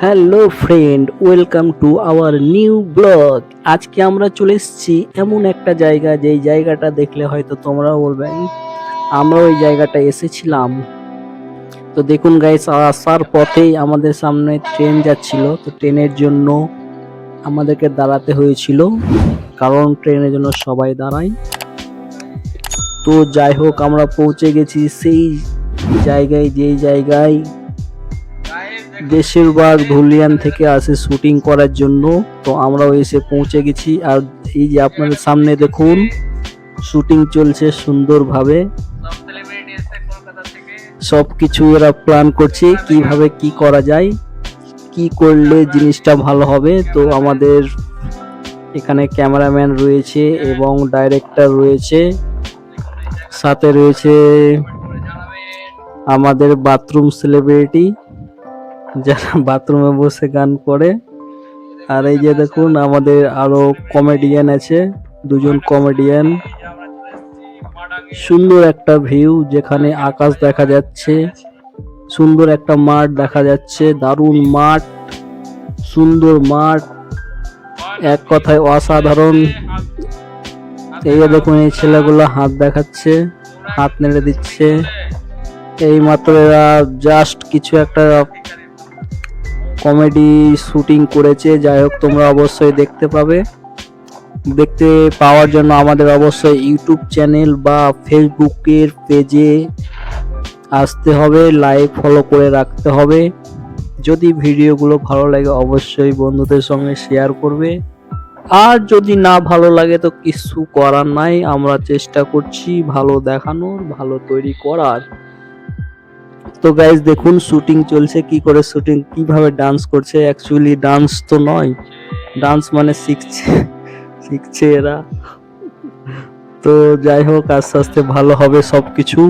Hello friend welcome to our new blog. আজকে আমরা চলে এসেছি এমন একটা জায়গা যেই জায়গাটা দেখলে হয়তো তোমরাও বলবে "এই, আমরা ওই জায়গাটা এসেছিলাম। তো দেখুন গাইস আসার পথেই আমাদের সামনে ট্রেন যাচ্ছিল। তো ট্রেনের জন্য আমাদেরকে দাঁড়াতে হয়েছিল কারণ ট্রেনের জন্য সবাই দাঁড়ায়। তো যাই হোক আমরা পৌঁছে গেছি সেই জায়গায় যেই জায়গায় বেশিরভাগ ধুলিয়ান থেকে আসে শুটিং করার জন্য। তো আমরাও এসে পৌঁছে গেছি। আর এই যে আপনাদের সামনে দেখুন, শুটিং চলছে সুন্দরভাবে। সব কিছু এরা প্ল্যান করছে, কীভাবে কি করা যায়, কি করলে জিনিসটা ভালো হবে। তো আমাদের এখানে ক্যামেরাম্যান রয়েছে এবং ডাইরেক্টর রয়েছে। সাথে রয়েছে আমাদের বাথরুম সেলিব্রিটি যারা বাথরুমে বসে গান করে, আর এই যে দেখুন আমাদের আরও কমেডিয়ান আছে, দুজন কমেডিয়ান সুন্দর একটা ভিউ যেখানে আকাশ দেখা যাচ্ছে, সুন্দর একটা মাঠ দেখা যাচ্ছে, দারুণ মাঠ, সুন্দর মাঠ, এক কথায় অসাধারণ। এই দেখুন, এই ছেলেগুলো হাত দেখাচ্ছে, হাত নেড়ে দিচ্ছে। এই মাত্র এরা জাস্ট কিছু একটা কমেডি শুটিং করেছে, যাই হোক তোমরা অবশ্যই দেখতে পাবে। দেখতে পাওয়ার জন্য আমাদের অবশ্যই ইউটিউব চ্যানেল বা ফেসবুকের পেজে আসতে হবে লাইক ফলো করে রাখতে হবে। যদি ভিডিওগুলো ভালো লাগে, অবশ্যই বন্ধুদের সঙ্গে শেয়ার করবে। আর যদি না ভালো লাগে, তো কিছু করার নাই। আমরা চেষ্টা করছি ভালো দেখানোর, ভালো তৈরি করার। তো গাইজ দেখুন শুটিং চলছে, কি করে শুটিং কীভাবে ডান্স করছে? অ্যাকচুয়ালি ডান্স তো নয়। ডান্স মানে শিখছে শিখছে এরা। তো যাই হোক, আস্তে আস্তে ভালো হবে সব কিছু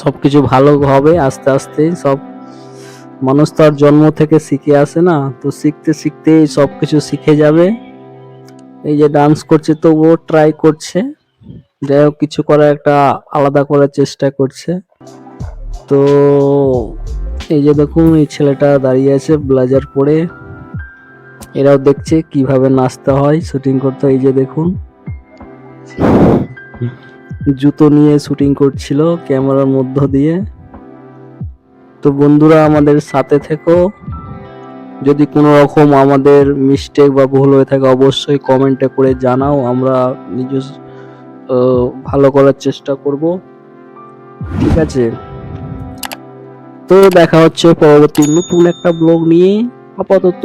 সব কিছু ভালো হবে, আস্তে আস্তে সব। মানুষ তো আর জন্ম থেকে শিখে আসে না, তো শিখতে শিখতে সব কিছু শিখে যাবে। এই যে ডান্স করছে তো ও ট্রাই করছে। যাই হোক, কিছু করার একটা আলাদা করার চেষ্টা করছে। তো এই যে দেখুন, এই ছেলেটা দাঁড়িয়ে আছে ব্লাজার পরে। এরাও দেখছে কীভাবে নাচতে হয়, শুটিং করতে। এই যে দেখুন, জুতো নিয়ে শুটিং করছিল ক্যামেরার মধ্য দিয়ে। তো বন্ধুরা, আমাদের সাথে থেকো। যদি কোনো রকম আমাদের মিস্টেক বা ভুল হয়ে থাকে, অবশ্যই কমেন্টে করে জানাও। আমরা নিজস্ব ভালো করার চেষ্টা করব। ঠিক আছে? তো দেখা হচ্ছে পরবর্তী নতুন একটা ব্লগ নিয়ে। আপাতত